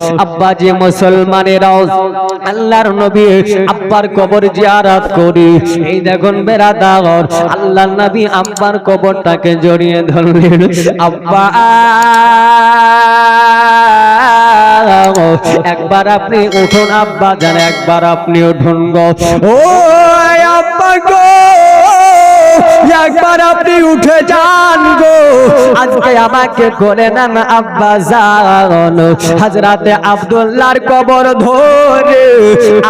আব্বা যে মুসলমানেরাও আল্লাহর নবী, আব্বার কবর জিয়ারত করি। এই দেখুন বেরাদাগর, আল্লাহর নবী আব্বার কবরটাকে জড়িয়ে ধরলেন। আব্বা, একবার আপনি উঠুন আব্বা জান একবার আপনি উঠুন গো। ও আব্বা গো! একবার আপনি উঠে যান গো। আজকে আমাকে করে নেন আব্বা জান। হাজরাতে আব্দুল্লাহর কবর ধরে।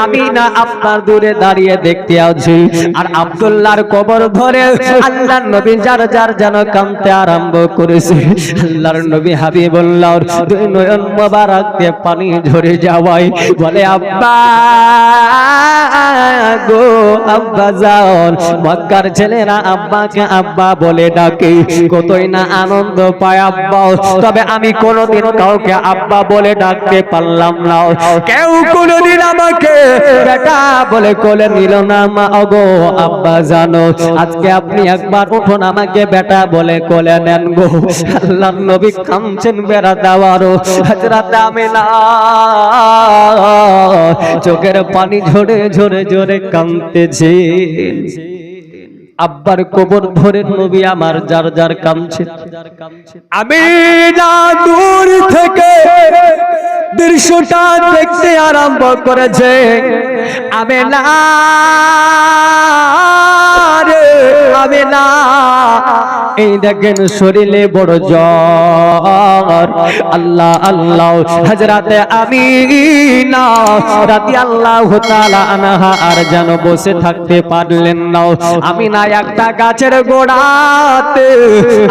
আমি না আপনার দূরে দাঁড়িয়ে দেখতে আছি। আর আব্দুল্লাহর কবর ধরে আল্লাহর নবী যার যার যেন কামতে আরম্ভ করেছে। আল্লাহর নবী হাবিবুল্লাহর দুই নয়ন মোবারক দিয়ে পানি ঝরে যাওয়ায় বলে, আব্বা গো। আব্বা যান মক্কার ছেলেরা আব্বাকে আব্বা বলে ডাকে। কতই না আনন্দ পায় তবে আমি কোনোদিন কাউকে আব্বা বলে ডাকতে পারলাম না। কেউ কোনোদিন আমাকে বেটা বলে কোলে নিল না মা। অগো আব্বা জানো, আজকে আপনি একবার উঠুন আমাকে বেটা বলে কোলে নেন গো। আল্লাহর নবী কামছেন বেড়া দেওয়ারও হজরত আমিনা চোখের পানি ঝরে ঝরে ঝরে কামতেছে আব্বার কবর ধরে নবী আমার যার যার কামছে আমি দূর থেকে দৃশ্যটা দেখতে আরম্ভ করেছে আমি না এই দেখেন শরীরে বড় জ্বর। আল্লাহ আল্লাহ হাজরাতে আমি না আল্লাহ আনহা আর যেন বসে থাকতে পারলেন না। আমি না একটা গাছের গোড়াতে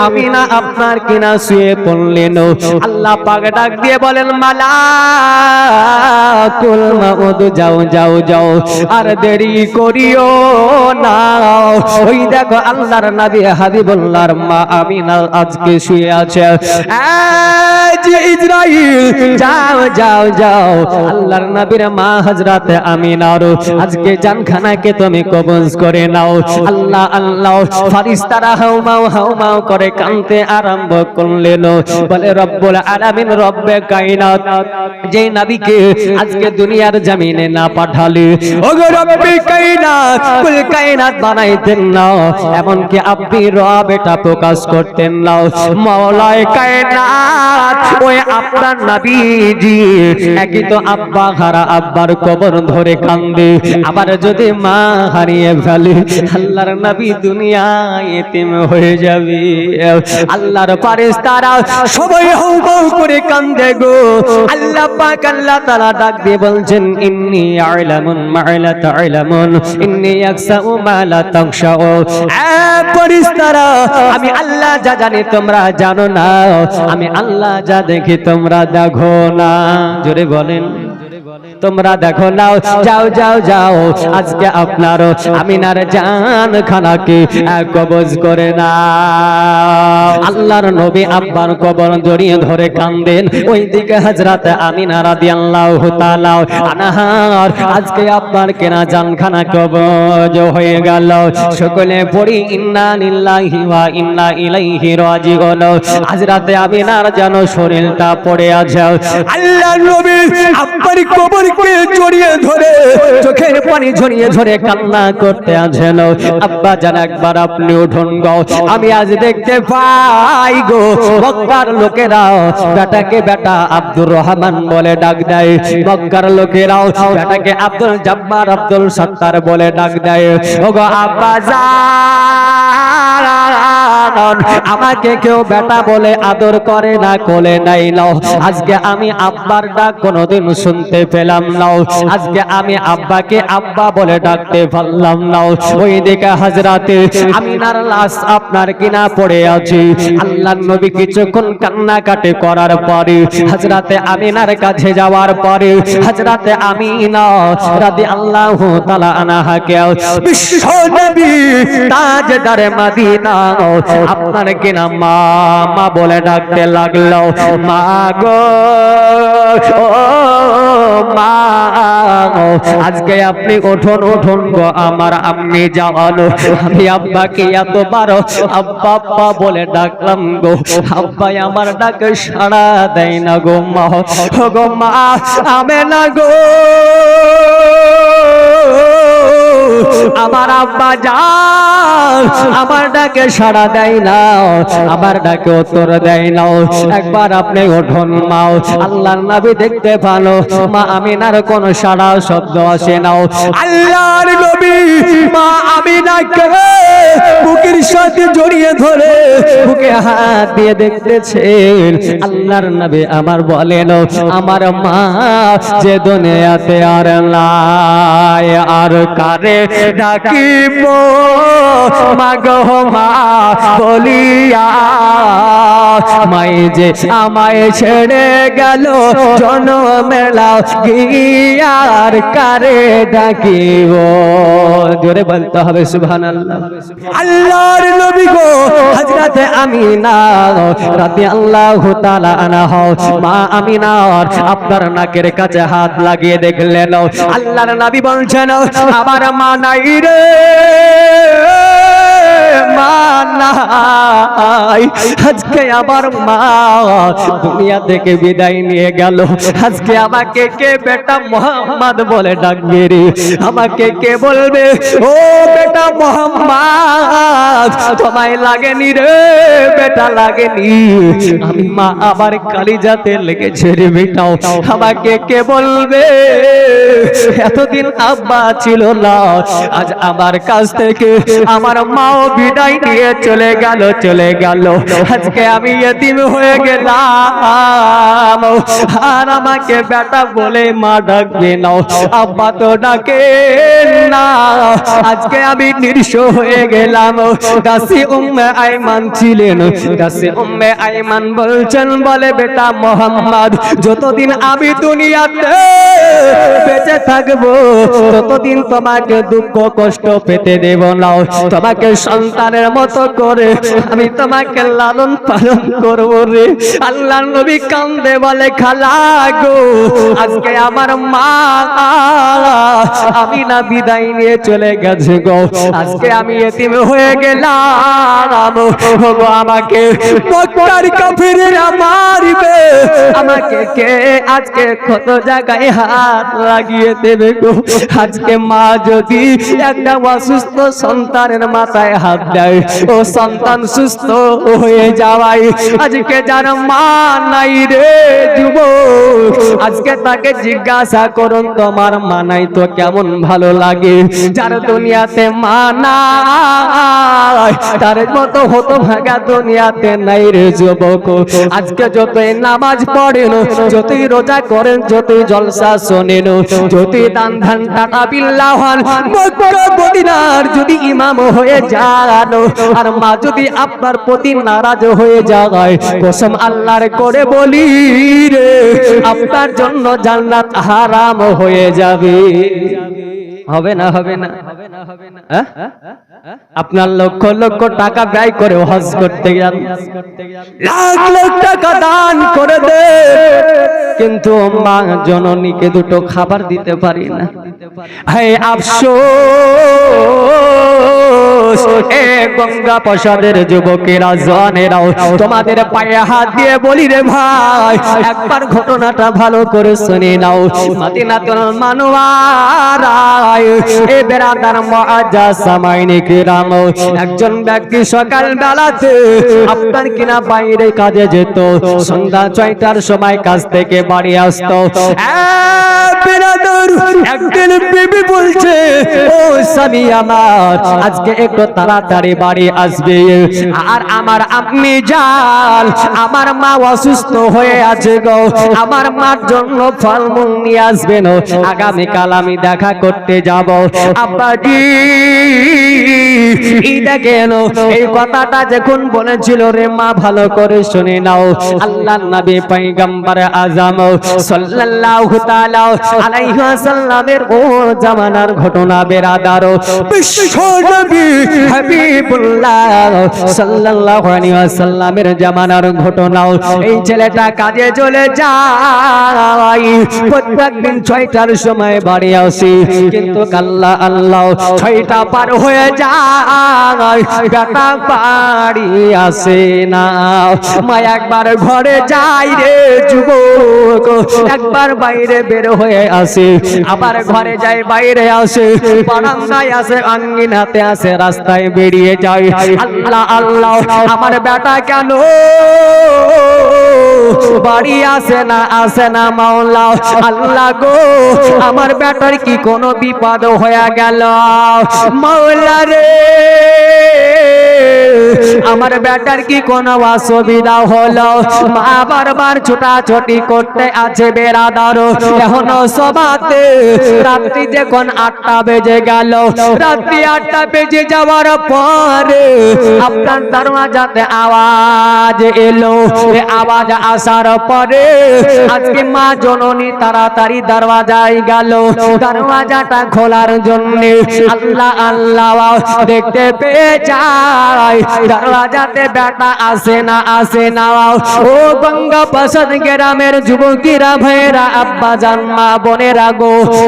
আমি না আপনার কিনা শুয়ে পড়লেন। আল্লাহ পাক ডাক দিয়ে বলেন মালা কুল যাও যাও যাও। আর দেরি করিও না। ওই দেখো আল্লাহর নবী হাবিবুল্লাহর মা আমিনা আজকে শুয়ে আছে। ইসরাইল যাও যাও যাও। আল্লাহর নবীর মা হযরত আমিনার। আজকে জানখানাকে তুমি কবজ করে নাও। আল্লাহ করে কানতে আরম্ভ করলেন। বলে, রব্বুল আলামিন, রব্বে যেই নবীকে আজকে দুনিয়ার জমিনে না পাঠালে, ওগো কুল বানাইতেন না আপনি রব এটা প্রকাশ করতেন না। ওই আপনার নবীজি, একই তো আব্বা হারা আব্বার কবর ধরে কান্দে। আবার যদি মা হারিয়ে ফেলে, আল্লাহর নবী দুনিয়ায় এতিম হয়ে যাবে। আল্লাহর ফারেস্তারা সবাই হাউ হাউ করে কান্দে গো। আল্লাহ পাক আল্লাহ তাআলা ডাক দিয়ে বলছেন, ইন্নী আ'লামুন মা লা তা'লামুন, ইন্নী ইয়াকসাউ মা লা তাকশাউ এ ফারেস্তারা আমি আল্লাহ যা জানি তোমরা জানো না। আমি আল্লাহ যা দেখি তোমরা দেখো না। জোরে বলেন। তোমরা দেখো নাও, যাও যাও যাও, আজকে আপনার আমিনার জান খানাকে কবজ করে না আল্লাহর নবী আব্বার কবর জড়িয়ে ধরে কান্দেন। ওই দিকে হজরত আমিনা রাদিয়াল্লাহু তাআলা আনহার, আজকে আব্বার কেনা জানখানা কবজ হয়ে গেল। সকলে পড়ি, ইন্না লিল্লাহি ওয়া ইন্না ইলাইহি রাজিউন। হযরত আমিনার যেন শরীরটা পড়ে আছে। আল্লাহর নবী কবরকে জড়িয়ে ধরে। চোখের পানি ঝরিয়ে ঝরে কান্না করতে আছেন। আব্বা একবার আপনি উঠুন আমি আজ দেখতে পাই গো, মক্কার লোকেরা বেটাকে বেটা আব্দুর রহমান বলে ডাক দেয়। মক্কার লোকেরাও বেটাকে আব্দুল জব্বার, আব্দুল সত্তার বলে ডাক দেয়। ওগো আব্বা জান আমাকে কেউ বেটা বলে আদর করে না, কোলে নাই নাও আজকে আমি আব্বার ডাক কোনোদিন শুনতে পেলাম নাও আজকে আমি আব্বাকে আব্বা বলে ডাকতে পারলাম নাও ওই দিকে হাজরাতে আমিনার লাশ আপনার কিনা পড়ে আছে। আল্লাহ নবী কিছুক্ষণ কান্নাকাটি করার পরে হাজরাতে আমিনার কাছে যাওয়ার পরে হাজরাতে আমিনা রাদি আল্লাহ তালা আনাহাকে, বিশ্ব নবী তাজদার মদিনা আপনার কিনা মা মা বলে ডাকতে লাগল, মা গো মা, আজকে আপনি ওঠুন ওঠুন গো আমার আম্মি যাওয়ানো আমি আব্বাকে এতবার আব্বা আব্বা বলে ডাকলাম গো, আব্বাই আমার ডাকে সাড়া দেয় না গো মা গো মা আমে না গো। আমার আব্বা যান, আমার ডাকে সাড়া দেয় না আমার ডাকে উত্তর দেয় না একবার আপনি ওঠুন মাও, আল্লাহর নবী দেখতে ভালো মা আমিনার কোন সাড়া শব্দ আসে না আল্লাহর নবী, মা আমিনাকে বুকের সাথে জড়িয়ে ধরে বুকে হাত দিয়ে দেখতেছেন। আল্লাহর নবী আমার বলেন আমার মা যে দুনিয়াতে আর নাই, আর কারে ডাকিব মাগো মা বলিয়া যে আমায় ছেড়ে গেল জনমেলা গিয়ার কারে ডাকিব। জোরে বলতে হবে, সুবহানাল্লাহ। আল্লাহর নবী গো, হযরতে আমিনা রাদিয়াল্লাহু তাআলা আনহা। মা আমিনার আপনার নাকের কাছে হাত লাগিয়ে দেখলেন। আল্লাহর নবী বলছেন, আমার মা নাই রে, মা নাই। আজকে আমার মা দুনিয়া থেকে বিদায় নিয়ে গেল। আজকে আমাকে কে বেটা মোহাম্মদ বলে ডাকবে রে? আমাকে কে বলবে? ও বেটা মোহাম্মদ, তোমায় লাগেনি রে, বেটা লাগেনি। আমি মা আবার কালিজাতে লেগেছে রে বেটাও। আমাকে কে বলবে? এতদিন আব্বা ছিল না, আজ আমার কাছ থেকে আমার মাও বিদায় নিয়ে চলে গেল চলে গেল। আজকে আমি এতিম হয়ে গেলাম। আর আমাকে বেটা বলে মা ডাকবে না। আব্বা তো ডাকে না। আজকে আমি নির্স হয়ে গেলাম। দাসি উম্মে আইমান ছিলেন। দাসি উম্মে আইমান বলছেন, বলে বেটা মোহাম্মদ, যতদিন আমি দুনিয়াতে বেঁচে থাকব, ততদিন তোমাকে দুঃখ কষ্ট পেতে দেব না। তোমাকে সন্তানের মতো করে আমি তোমাকে লালন পালন করব রে। আল্লাহ নবী কান্দে বলে, খালা গো, আজকে আমার মা, আমি না বিদায় নিয়ে চলে গেছে গো। আজকে আমি এতিম হয়ে গেলাম। আমাকে আমাকে কে আজকে কত জায়গায় হাত লাগিয়ে দেবে গো? আজকে মা যদি একটা অসুস্থ সন্তানের মাথায় হাত দেয়, ও সন্তান সুস্থ হয়ে যাওয়াই আজকে যার মা নাই রে যুব আজকে তাকে জিজ্ঞাসা করুন, তোমার মা নাই তো কেমন ভালো লাগে? যার দুনিয়াতে মা নাই, তার মতো হতো ভাগা দুনিয়াতে নাই রে যুবক। আজকে যতই নামাজ পড়েন, যতই রোজা করেন, যতই জলসা শোনেন, যতই দান ধান টাকা বিল্লাহ হন মদিনার যদি ইমাম হয়ে যান, আর মা যদি আপনার প্রতি নারাজ হয়ে যায় কসম আল্লাহর করে বলি রে, আপনার জন্য জান্নাত হারাম হয়ে যাবে। হবে না হবে না? হ্যাঁ? আপনার লক্ষ লক্ষ টাকা ব্যয় করে হজ করতে যান লাখ লাখ টাকা দান করে দে। কিন্তু মা জননীকে দুটো খাবার দিতে পারি না। হে আফসোস, এ গঙ্গা প্রসাদের যুবকেরা জনেরাও তোমাদের পায়ে হাত দিয়ে বলি রে ভাই, একবার ঘটনাটা ভালো করে শুনে নাও। মানুয়ারায় এ সামাইনে কিরাম একজন ব্যক্তি সকাল বেলাতে আপনার কিনা বাইরে কাজে যেত, সন্ধ্যা ছয়টার সময় কাজ থেকে বাড়ি আসতো। একদিন বলছে, ও স্বামী আমার আজকে একটু তাড়াতাড়ি বাড়ি আসবে। আর আমার আপনি যান আমার মা অসুস্থ হয়ে আছে গো। আমার মার জন্য ফলমূল নিয়ে আসবেন আগামীকাল আমি দেখা করতে যাব। আব্বাজি এই দেখেন, এই কথাটা যখন বলেছিল রে মা, ভালো করে শুনে নাও। আল্লাহ নবী পয়গম্বর আজম সাল্লাল্লাহু তাআলা আলাইহি ওয়াসাল্লামের ও জামানার ঘটনা বেরাদারো। বিশ্ব নবী হাবিবুল্লাহ সাল্লাল্লাহু আলাইহি ওয়াসাল্লামের জামানার ঘটনা এই ছেলেটা কাজে চলে যায়। প্রত্যেকদিন ছয়টার সময় বাড়ি আসি। কিন্তু কাল্লা আল্লাহ ছয়টা পার হয়ে যায়। বাড়ি আসে না। মা একবার ঘরে যাই রে যুবক, একবার বাইরে বের হয়ে আসে। আবার ঘরে যাই, বাইরে আসে। বারান্দায় আসে, আঙ্গিনাতে আসে, রাস্তায় বেরিয়ে যায় আল্লাহ আল্লাহ, আমার বেটা কেন? বাড়ি আসে না আসে না মাওলা। আল্লাহ গো, আমার বেটার কি কোনো বিপদ হয়ে গেল? মাওলা রে। আমার বেটার কি কোনো অসুবিধা হলো? মা বারবার ছোটাছুটি করতে আছে বেড়াদার। এখনও সবাতে রাত্রি যখন আটটা বেজে গেল, রাত্রি আটটা বেজে যাওয়ার পরে আপনার দরওয়াজাতে আওয়াজ এলো। আওয়াজ আসার পরে আজকে মা জননী তাড়াতাড়ি দরওয়াজায় গেল। দরওয়াজাটা খোলার জন্য আল্লাহ আল্লাহ দেখতে পেয়ে যায় আসে না আসে না ও গ্রামের যুবকিরা আব্বা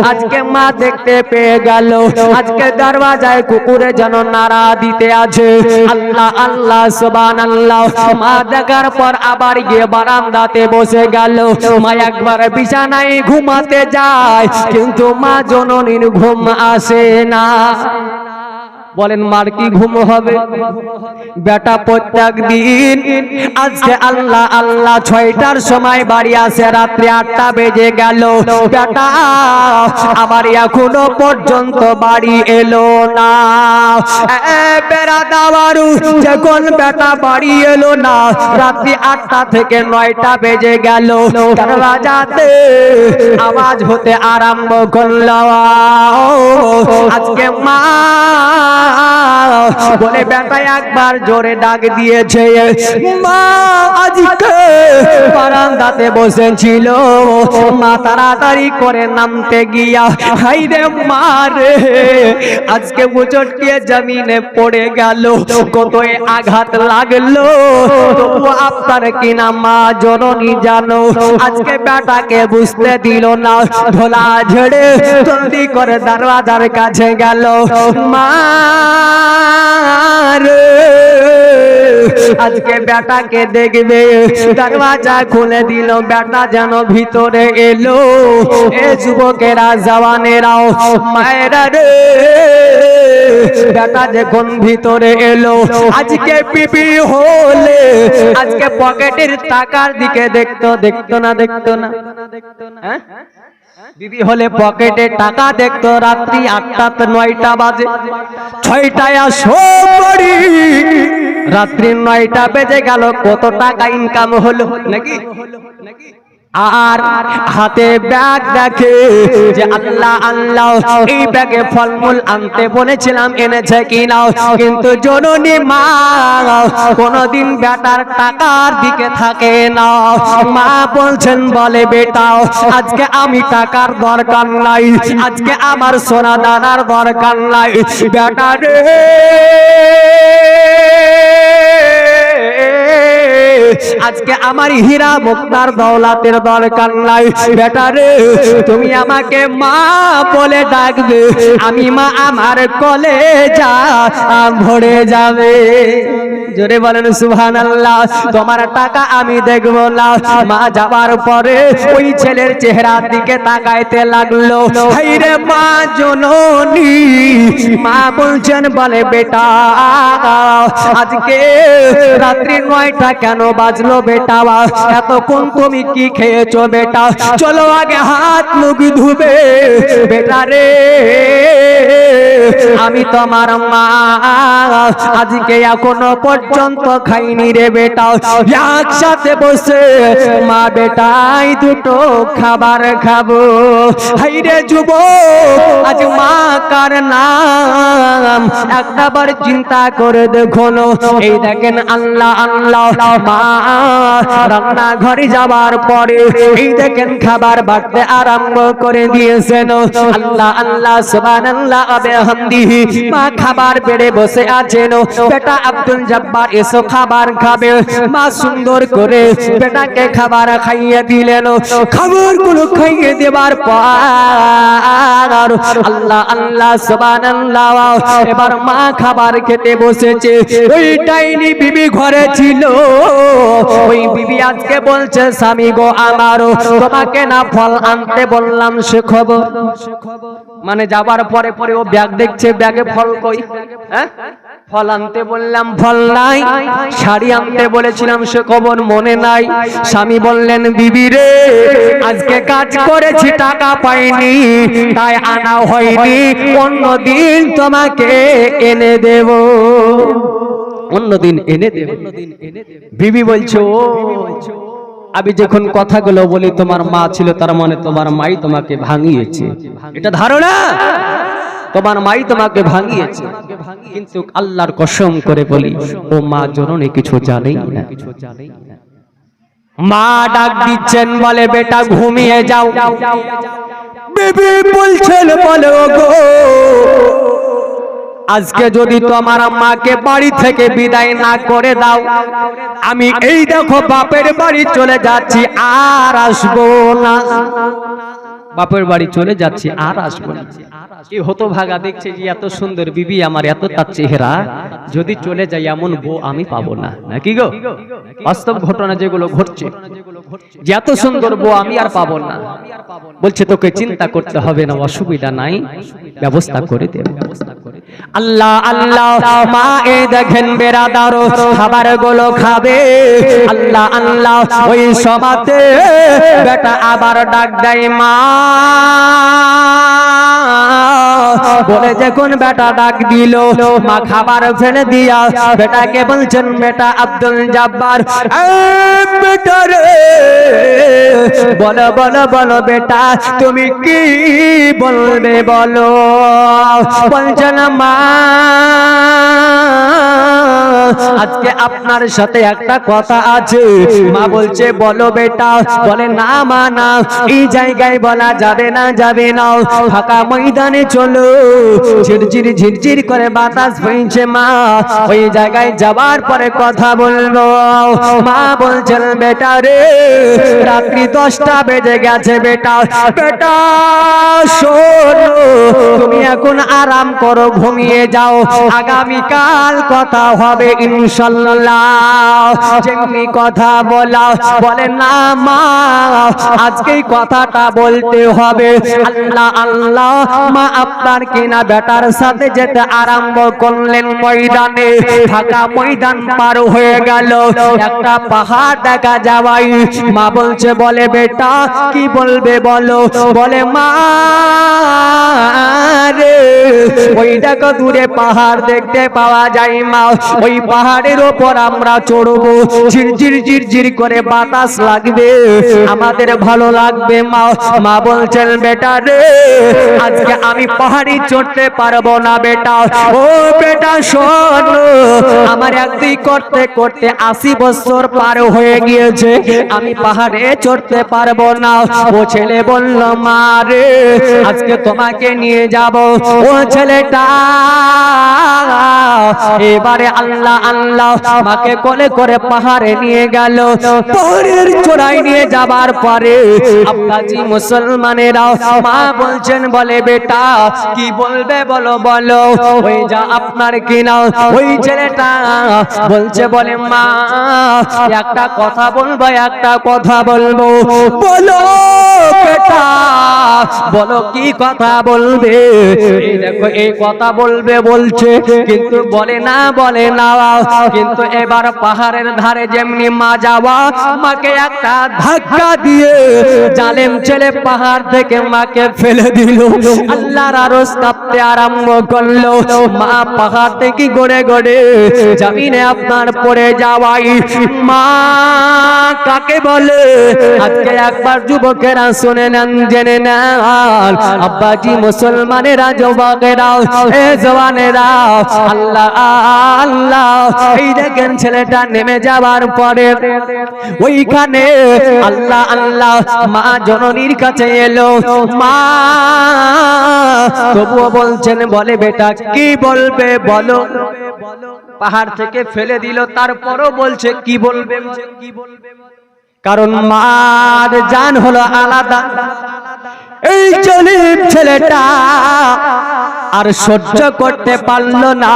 আজকে মা দেখতে পেয়ে গেল। আজকে দরওয়াজায় কুকুরে যেন নাড়া দিতে আছে। আল্লাহ আল্লাহ সুবান আল্লাহ মা দেখার পর আবার গিয়ে বারান্দাতে বসে গেল। মা একবার বিছানায় ঘুমাতে যায়, কিন্তু মা জননীর ঘুম আসে না। বলেন, মার কি ঘুম হবে? বেটা, প্রত্যেক দিন আজকে আল্লাহ আল্লাহ ছয়টার সময় বাড়ি আসে, রাত্রি আটটা বেজে গেল। বেটা, আমার এখনও পর্যন্ত বাড়ি এলো না। বেড়া দাওয়ারু যখন বেটা বাড়ি এলো না, রাত্রি আটটা থেকে নয়টা বেজে গেল। দরওয়াজাতে আওয়াজ হতে আরম্ভ করল। আজকে মা বলে বেটা একবার জোরে ডাক দিয়েছে। মা, আজকে বারান্দাতে বসেছিল মা, তাড়াতাড়ি করে নামতে গিয়া, হাই রে মা রে, আজকে জমিনে পড়ে গেল। কত আঘাত লাগল। আপনার কিনা মা জননী জানো। আজকে বেটাকে বুঝতে দিল না। ধোলা ঝেড়ে জলদি করে দরওয়াজার কাছে গেল। মা আজকে বেটাকে দেখবে, দরওয়াজা খুলে দিল, বেটা যেন ভিতরে এলো। এ যুবকেরা জওয়ানেরাও, মায়েরা রে। বেটা যখন ভিতরে এলো, আজকে পিপি হলে, আজকে পকেটের টাকার দিকে দেখতো দেখতো না দেখতো না। দেখতো হ্যাঁ? দিদি হলে পকেটে টাকা দেখতো রাত্রি আটটা নয়টা বাজে। ছয়টায় আসো রাত্রি নয়টা বেজে গেল, কত টাকা ইনকাম হলো? নাকি? আর হাতে ব্যাগ দেখে যে আল্লাহ আল্লাহ, এই ব্যাগে ফলমূল আনতে বলেছিলাম, এনেছে কিনা? কিন্তু জননী মা কোনদিন বেটার টাকার দিকে থাকে না। মা বলছেন, বলে বেটা, আজকে আমি টাকার দরকার নাই, আজকে আমার সোনা দানার দরকার নাই। বেটা আজকে আমার হীরা মুক্তার দৌলাতের দরকার নাই। বেটা রে, তুমি আমাকে মা বলে ডাকবে, আমি মা আমার কলে যা ভরে যাবে। জোরে বলেন সুবহান আল্লাহ তোমার টাকা আমি দেখব না। মা যাবার পরে ওই ছেলের চেহারার দিকে তাকাইতে লাগল। হাই রে মা জননী, মা বলছেন, বলে বেটা, আজকে রাত্রি নয়টা কেন বাজলো বেটা এতক্ষণ তুমি কি খেয়েছো বেটা? চলো আগে হাত মুখ ধুবে। বেটা রে। আমি তোমার মা। আজকে এখনও পর্যন্ত খাইনি রে বেটা। একসাথে বসে মা বেটাই দুটো খাবার খাব। হাই রে যুব, আজ মা কার নাম? একটাবার চিন্তা করে দেখুন এই দেখেন আল্লাহ আল্লাহ, মা। রান্না ঘরে যাবার পরে এই দেখেন খাবার বাড়তে আরম্ভ করে দিয়েছেন। আল্লাহ আল্লাহ, সুবহানাল্লাহ বিহামদিহি মা খাবার বেড়ে বসে আছেন। বেটা আব্দুল জব্বার এসো খাবার খাবে। মা সুন্দর করে বেটাকে খাবার খাইয়ে দিলেন। খাবারগুলো খাইয়ে দেবার পর আল্লাহ আল্লাহ এবার মা খাবার খেতে বসেছে। ওই ডাইনি বিবি ঘরে ছিল। ওই বিবি আজকে বলছে, স্বামী গো আমারও তোমাকে না ফল আনতে বললাম, সে খবর? মানে যাবার পরে পরে ও ব্যাগ দেখছে ব্যাগে ফল কই? হ্যাঁ? ফল আনতে বললাম, ফল নাই। শাড়ি আনতে বলেছিলাম, সে খবর মনে নাই। স্বামী বললেন, বিবি রে, আজকে কাজ করেছি, টাকা পাইনি, তাই আনা হয়নি। অন্যদিন তোমাকে এনে দেব। অন্যদিন এনে দেব। বিবি বলছো আমি যখন কথাগুলো বলি, তোমার মা ছিল, তার মানে তোমার মাই তোমাকে ভাঙিয়েছে। এটা ধারণা? তোমার মাই তোমাকে ভাঙিয়েছে। কিন্তু আল্লাহর কসম করে বলি ও মা জননী কিছু জানেই না। মা ডাক দিচ্ছেন বলে বেটা ঘুমিয়ে যাও। বেবি বলছেন বলে গো আজকে যদি তোমার মাকে বাড়ি থেকে বিদায় না করে দাও আমি এই দেখো বাপের বাড়ি চলে যাচ্ছি আর আসব না। বাপের বাড়ি চলে যাচ্ছি, আর আসব না। কি হতো ভাগা দেখছে যে এত সুন্দর বিবি আমার এত তার চেহারা যদি চলে যাই এমন বউ আমি পাবো না। নাকি গো? বাস্তব ঘটনা যেগুলো ঘটছে। যে এত সুন্দর বউ আমি আর পাবো না। বলছে তোকে চিন্তা করতে হবে না অসুবিধা নাই। ব্যবস্থা করে দেব আল্লাহ আল্লাহ মা এ দেখেন বেরাদার খাবারগুলো খাবে। আল্লাহ আল্লাহ ওই সমাতে বেটা আবার ডাক দেয় মা। বলে যখন বেটা ডাক দিল? মা খাবার ফেলে দিয়া বেটাকে বলছেন, বেটা আব্দুল জব্বার। বেটা রে, বলো বলো বলো বেটা, তুমি কি বলবে বলো? বলছেন, মা আজকে আপনার সাথে একটা কথা আছে। মা বলছে, বলো বেটা, বলে, না মা, না, এই জায়গায় বলা যাবে না যাবে না। ফাঁকা ময়দানে চলো। ঝিরঝির ঝিরঝির করে বাতাস বইছে মা। ওই জায়গায় যাবার পরে কথা বলব মা বলছেন, বেটা রে, রাত্রি দশটা বেজে গেছে বেটা। বেটা, শোনো, তুমি এখন আরাম করো, ঘুমিয়ে যাও। আগামীকাল কথা হবে ইনশাল্লাহ। কথা বলা বলে না মা, আজকেই কথাটা বলতে হবে। আল্লাহ আল্লাহ, মা আপনার কিনা বেটার সাথে যেতে আরম্ভ করলেন ময়দানে। ফাঁকা ময়দান পার হয়ে গেল। একটা পাহাড় দেখা যাওয়াই মা বলছে, বলে বেটা, কি বলবে বলো? বলে, মা রে ওই দেখো দূরে পাহাড় দেখতে পাওয়া যায় মা। ওই পাহাড়ের ওপর আমরা চড়বো। ঝিরঝির ঝিরঝির করে বাতাস লাগবে। আমাদের ভালো লাগবে, মা। মা বলছেন, বেটা রে, আজকে আমি পাহাড়ি চড়তে পারব না, বেটা। ও বেটা, শোন। আমার একদিন করতে করতে আশি বছর পার হয়ে গিয়েছে। আমি পাহাড়ে চড়তে পারব না। ও ছেলে বলল, মা রে, আজকে তোমাকে নিয়ে যাব। ও ছেলেটা, এবারে আল্লাহ আল্লাহ, মাকে কোলে করে পাহাড়ে নিয়ে গেল। পাহাড়ের চূড়ায় নিয়ে যাবার পরে আব্বাজি মুসলমানেরা মা বলছেন, বলে, বেটা, কি বলবে বলো বলো ওই যা আপনার কিনা। ওই ছেলেটা বলছে, বলে, মা, একটা কথা বলব, একটা কথা বলব। বলো বলো কি কথা বলবে? দেখো, এই কথা বলবে বলছে, কিন্তু বলে না বলে না। কিন্তু এবার পাহাড়ের ধারে যেমনি মা যাওয়া, মাকে একটা ধাক্কা দিয়ে জালেম ছেলে পাহাড় থেকে মাকে ফেলে দিল। আল্লাহর আরস কাঁপতে আরম্ভ করল। মা পাহাড় থেকে গড়ে গড়ে জামিনে আপনার পড়ে যাওয়াই। মা কাকে বলে? আজকে একবার যুবকেরা শুনে নেন জেনে নেন আব্বাজি মুসলমানেরা যুবকেরা এ জওয়ানেরা আল্লাহ আল্লাহ। এই দেখেন ছেলেটা নেমে যাবার পরে ওইখানে আল্লাহ আল্লাহ, মা জননীর কাছে এলো। মা, তবুও বলছেন, বলে, বেটা, কি বলবে বলো? পাহাড় থেকে ফেলে দিল, তারপরও বলছে কি বলবে কি বলবে? কারণ মার জান হলো আলাদা। এই জলিম ছেলেটা আর সহ্য করতে পারল না।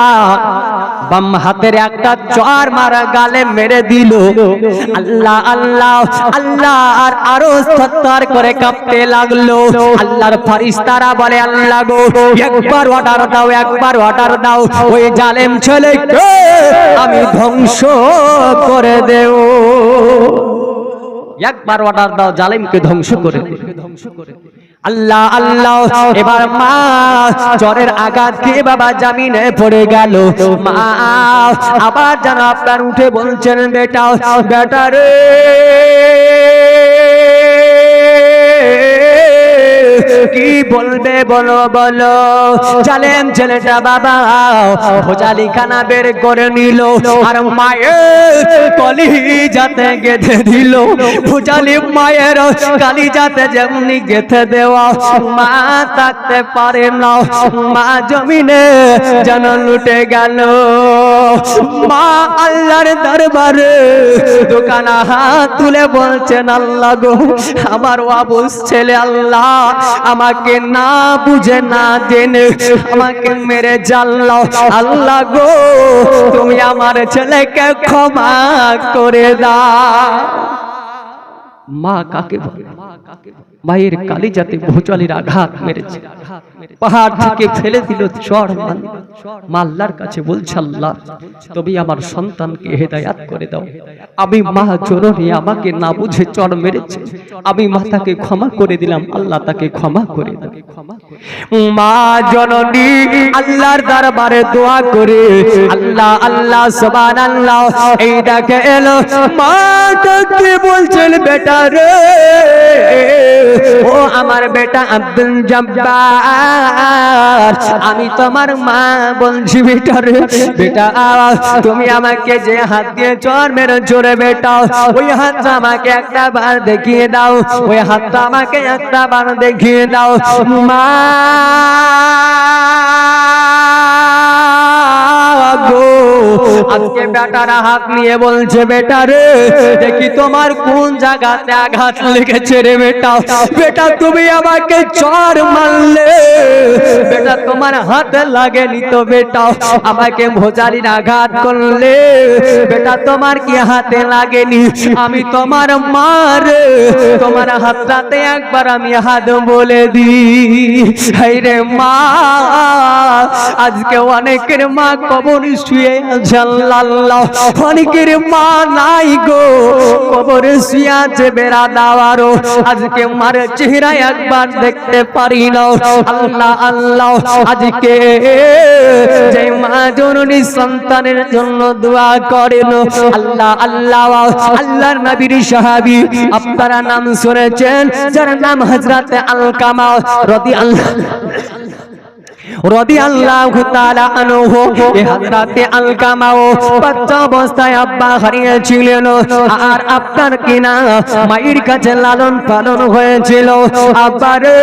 বাম হাতের একটা চর মারা গালে মেরে দিল। আল্লাহ আল্লাহ আল্লাহ, আর আরও সত্তর করে কাঁপতে লাগল। আল্লাহর ফারিস্তারা বলে, আল্লাহ গো, একবার অর্ডার দাও, একবার অর্ডার দাও। ওই জালেম ছেলেকে আমি ধ্বংস করে দেও একবার অর্ডার দাও, জালিমকে ধ্বংস করে ধ্বংস করে আল্লাহ আল্লাহ, এবার মা চরের আঘাত দিয়ে বাবা জামিনে পড়ে গেল। মা, আবার যেন আপনার উঠে বলছেন, বেটা বেটা রে। কি বলবে বলো বলো। জালেম ছেলেটা বাবা ভোজালি খানা বের করে নিল, আর মায়ের কলি যাতে গেঁথে দিল। ভোজালি মায়ের কালি যাতে যেমনি গেঁথে দেওয়া, মা থাকতে পারে না, মা জমিনে যেন লুটে গেল। মা আল্লাহর দরবারে দোকানা হাত তুলে বলছেন, আল্লাহ গো, আমার আবুস ছেলে আল্লাহ আমাকে না বুঝে, না জেনে আমাকে মেরে জানলো আল্লাহ গো, তুমি আমার ছেলেকে ক্ষমা করে দাও। মা কাকে বলে? মায়ের কালি যাতে ভোচালির আঘাত মেরেছে। পাহাড় থেকে ফেলে দিল চর মা কাছে বলছে, আল্লাহ, তুমি আমার সন্তানকে হেদায়াত করে দাও। আমি মা জননী, আমাকে না বুঝে চর মেরেছে। আমি মাতাকে ক্ষমা করে দিলাম, আল্লাহ তাকে ক্ষমা করে দাও। মা জননী আল্লাহর দরবারে দোয়া করে, আল্লাহ আল্লাহ সুবহান আল্লাহ এই এলো। মা ডাকে বলছেন, বেটা রে, ও আমার বেটা আব্দুল জব্বার। আমি তোমার মা বলছি, বেটা রে, বেটা তুমি আমাকে যে হাত দিয়ে চর মেরে জোরে বেটা, ওই হাতটা আমাকে একটা বার দেখিয়ে দাও, ওই হাতটা আমাকে একটা বার দেখিয়ে দাও। মা! আজকে বেটারা হাত নিয়ে বলছে, বেটা রে, দেখি তোমার কোন জায়গাতে আঘাত লেগেছে রে বেটা। বেটা, তুমি আমাকে চর মারলে। বেটা, তোমার হাতে লাগেনি তো বেটা। আমাকে ভোজারির আঘাত করলে। বেটা, তোমার কি হাতে লাগেনি? আমি তোমার মার। তোমার হাতটাতে একবার আমি হাত বলে দিই। হাই রে মা, আজকে অনেকের মা কবর শুয়ে আছে। আল্লাহ, অনেকের মা নাই গো। বেড়া দাওয়ারও আজকে মার চেহারা একবার দেখতে পারি না। আল্লাহ আল্লাহ, আজকে যে মা জননী সন্তানের জন্য দোয়া করেন। আল্লাহ আল্লাহ, আল্লাহর নবীর সাহাবী আপনারা নাম শুনেছেন, যার নাম হযরত আলকামা রাদিয়াল্লাহু রদি আল্লাহ এ হযরতে আলকামাও বাচ্চা অবস্থায় আব্বা হারিয়েছিলেন আর আপনার কিনা মায়ের কাছে লালন পালন হয়েছিল আব্বারে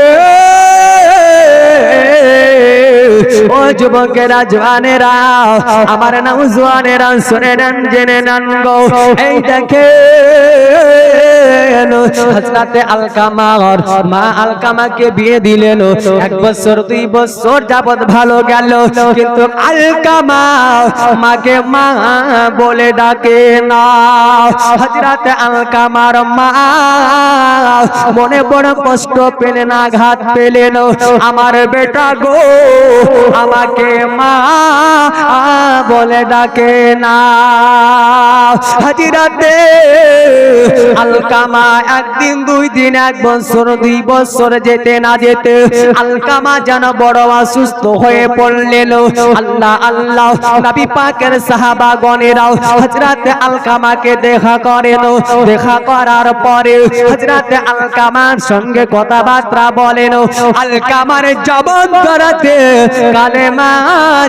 ও যুবকেরা জওয়ানেরা আমার নাম জওয়ানেরা শুনে নেন, জেনে নেন গো। এই দেখে আলকামাকে বিয়ে দিলেন। এক বছর, দুই বছর যাবত ভালো গেল। কিন্তু মা বলে মনে বড় কষ্ট পেলেন, আঘাত পেলেন। আমার বেটা গো আমাকে মা বলে ডাকে না। হাজিরাতে আলকামা একদিন, দুই দিন, এক বছর, দুই বছর যেতে না যেতে আলকামা যেন বড় অসুস্থ হয়ে পড়লেন। আল্লাহ আল্লাহ, নবী পাকের সাহাবা গণেরাও হজরতে আলকামাকে দেখা করেন। দেখা করার পরে হজরতে আলকামার সঙ্গে কথাবার্তা বলেন। আলকামার জবান করাতে কালেমা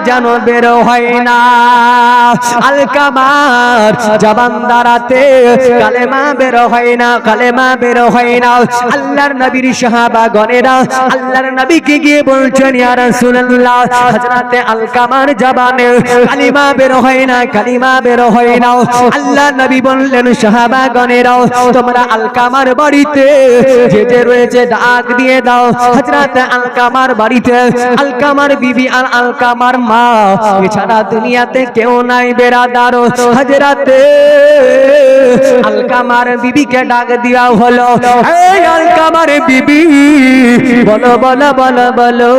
যেন বের হয় না। আলকামার জবান দাঁড়াতে কালেমা বের হয় না, কালেমা বের হয় না। আল্লাহর নবীর সাহাবা গণেরা আল্লাহর নবীকে গিয়ে বলছেন, ইয়া রাসূলুল্লাহ, হযরতে আলকামার জবানে কালিমা বের হয় না, কালিমা বের হয় না। আল্লাহর নবী বললেন সাহাবা গণেরা তোমরা আলকামার বাড়িতে যে যে রয়েছে, ডাক দিয়ে দাও। হযরতে আলকামার বাড়িতে আলকামার বিবি আর আলকামার মা। এছাড়া দুনিয়াতে কেউ নাই বেরাদার হযরতে আলকামার বিবিকে ডাক দেওয়া হলো, এই আলকামার বিবি, বলো বলো বলো বলো,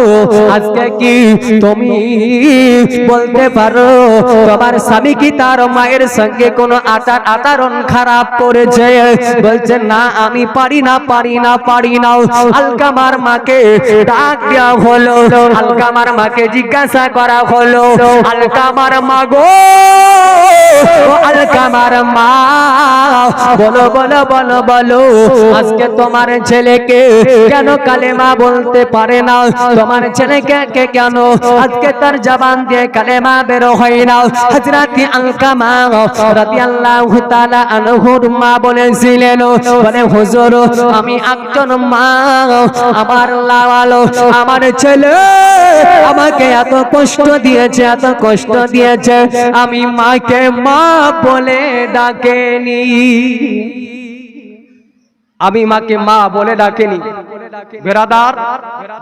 আজকে কি তুমি বলতে পারো, তোমার স্বামী কি তার মায়ের সঙ্গে কোনো আচার আচরণ খারাপ করেছে? বলছে, না, আমি পারি না পারি না পারি না। আলকামার মাকে ডাক দেওয়া হলো আলকামার মাকে জিজ্ঞাসা করা হলো, আলকামার মা গো আলকামার মা, বলো বলো বলো বলো, আজকে তোমার ছেলেকে কেন কালেমা বলতে পারে না? তোমার ছেলেকে কে কেন? আজকে তার জবান দিয়ে কালেমা বের হয় না। হযরতি আলকামা রাদিয়াল্লাহু তাআলা আনহুর মা বলেছিলেন, বলে, হুজুর, আমি একজন মা, আমার লাওয়ালো, আমার ছেলে আমাকে এত কষ্ট দিয়েছে, এত কষ্ট দিয়েছে। আমি মাকে মা বলে ডাকেনি। আমি মাকে মা বলে ডাকেনি। বেরাদার,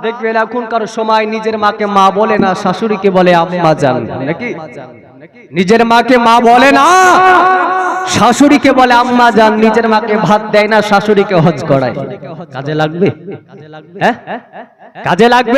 দেখবেন এখনকার সময় নিজের মাকে মা বলে না, শাশুড়িকে বলে আম্মা জান, নাকি? নিজের মাকে মা বলে না, শাশুড়িকে বলে আম্মা জান, নিজের মাকে ভাত দেয় না, শাশুড়িকে হজ করায়। কাজে লাগবে? হ্যাঁ? কাজে লাগবে?